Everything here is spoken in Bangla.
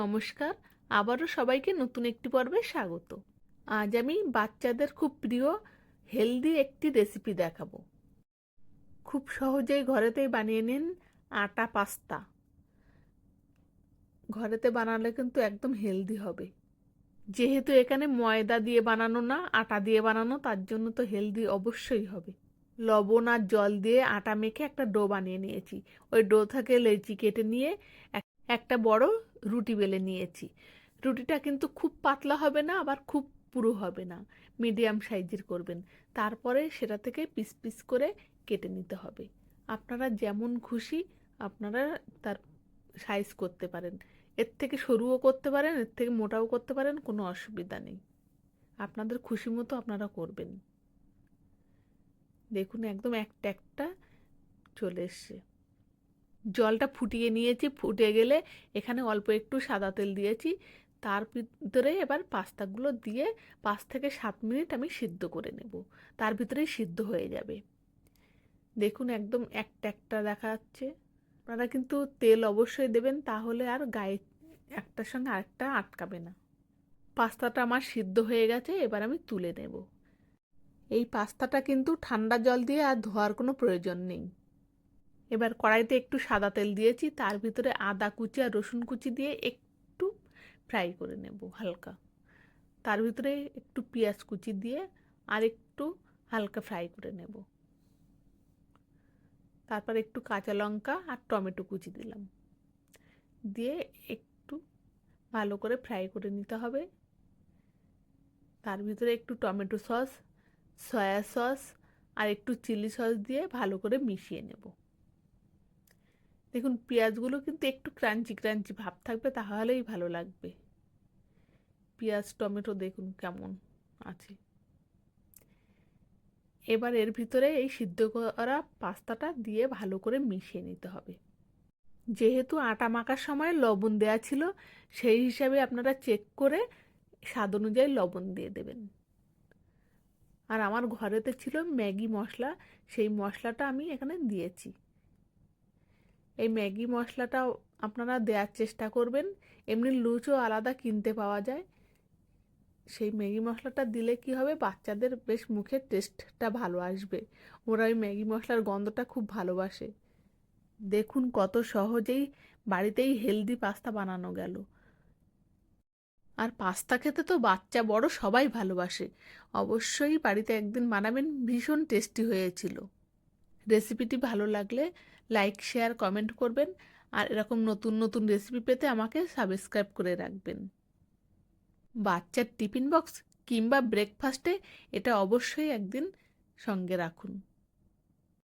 নমস্কার, আবারও সবাইকে নতুন একটি পর্বে স্বাগত। আজ আমি বাচ্চাদের খুব প্রিয় হেলদি একটি রেসিপি দেখাবো। খুব সহজেই ঘরেতেই বানিয়ে নিন আটা পাস্তা। ঘরেতে বানালে কিন্তু একদম হেলদি হবে। যেহেতু এখানে ময়দা দিয়ে বানানো না, আটা দিয়ে বানানো, তার জন্য তো হেলদি অবশ্যই হবে। লবণ আর জল দিয়ে আটা মেখে একটা ডো বানিয়ে নিয়েছি। ওই ডো থেকে লেচি কেটে নিয়ে একটা বড় রুটি বেলে নিয়েছি। রুটিটা কিন্তু খুব পাতলা হবে না, আবার খুব পুরো হবে না। মিডিয়াম সাইজের করবেন। তারপরে সেটা থেকে পিস পিস করে কেটে নিতে হবে। আপনারা যেমন খুশি আপনারা তার সাইজ করতে পারেন। এর থেকে সরুও করতে পারেন, এর থেকে মোটাও করতে পারেন, কোনো অসুবিধা নেই। আপনাদের খুশি মতো আপনারা করবেন। দেখুন একদম একটা একটা চলে এসছে। জলটা ফুটিয়ে নিয়েছি। ফুটে গেলে এখানে অল্প একটু সাদা তেল দিয়েছি। তার ভিতরে এবার পাস্তাগুলো দিয়ে পাঁচ থেকে সাত মিনিট আমি সিদ্ধ করে নেব। তার ভিতরেই সিদ্ধ হয়ে যাবে। দেখুন একদম একটা একটা দেখা যাচ্ছে। আপনারা কিন্তু তেল অবশ্যই দেবেন, তাহলে আর গায়ে একটার সঙ্গে আরেকটা আটকাবে না। পাস্তাটা আমার সিদ্ধ হয়ে গেছে, এবার আমি তুলে নেব। এই পাস্তাটা কিন্তু ঠান্ডা জল দিয়ে আর ধোয়ার কোনো প্রয়োজন নেই। এবার কড়াইতে একটু সাদা তেল দিয়েছি, তার ভিতরে আদা কুচি আর রসুন কুচি দিয়ে একটু ফ্রাই করে নেব হালকা। তার ভিতরে একটু পেঁয়াজ কুচি দিয়ে আর একটু হালকা ফ্রাই করে নেব। তারপর একটু কাঁচা লঙ্কা আর টমেটো কুচি দিলাম। দিয়ে একটু ভালো করে ফ্রাই করে নিতে হবে। তার ভিতরে একটু টমেটো সস, সয়া সস আর একটু চিলি সস দিয়ে ভালো করে মিশিয়ে নেব। দেখুন, পেঁয়াজগুলো কিন্তু একটু ক্রাঞ্চি ক্রাঞ্চি ভাব থাকবে, তাহলেই ভালো লাগবে। পেঁয়াজ, টমেটো দেখুন কেমন আছে। এবার এর ভিতরে এই সিদ্ধ করা পাস্তাটা দিয়ে ভালো করে মিশিয়ে নিতে হবে। যেহেতু আটা মাখার সময় লবণ দেয়া ছিল, সেই হিসাবে আপনারা চেক করে স্বাদ অনুযায়ী লবণ দিয়ে দেবেন। আর আমার ঘরেতে ছিল ম্যাগি মশলা, সেই মশলাটা আমি এখানে দিয়েছি। এই ম্যাগি মশলাটাও আপনারা দেওয়ার চেষ্টা করবেন। এমনি লুচও আলাদা কিনতে পাওয়া যায়। সেই ম্যাগি মশলাটা দিলে কি হবে? বাচ্চাদের বেশ মুখের টেস্টটা ভালো আসবে। ওরা ওই ম্যাগি মশলার গন্ধটা খুব ভালোবাসে। দেখুন কত সহজেই বাড়িতেই হেলদি পাস্তা বানানো গেল। আর পাস্তা খেতে তো বাচ্চা বড় সবাই ভালোবাসে। অবশ্যই বাড়িতে একদিন বানাবেন, ভীষণ টেস্টি হয়েছিল। রেসিপিটি ভালো লাগলে লাইক, শেয়ার, কমেন্ট করবেন। আর এরকম নতুন নতুন রেসিপি পেতে আমাকে সাবস্ক্রাইব করে রাখবেন। বাচ্চার টিফিন বক্স কিংবা ব্রেকফাস্টে এটা অবশ্যই একদিন সঙ্গে রাখুন।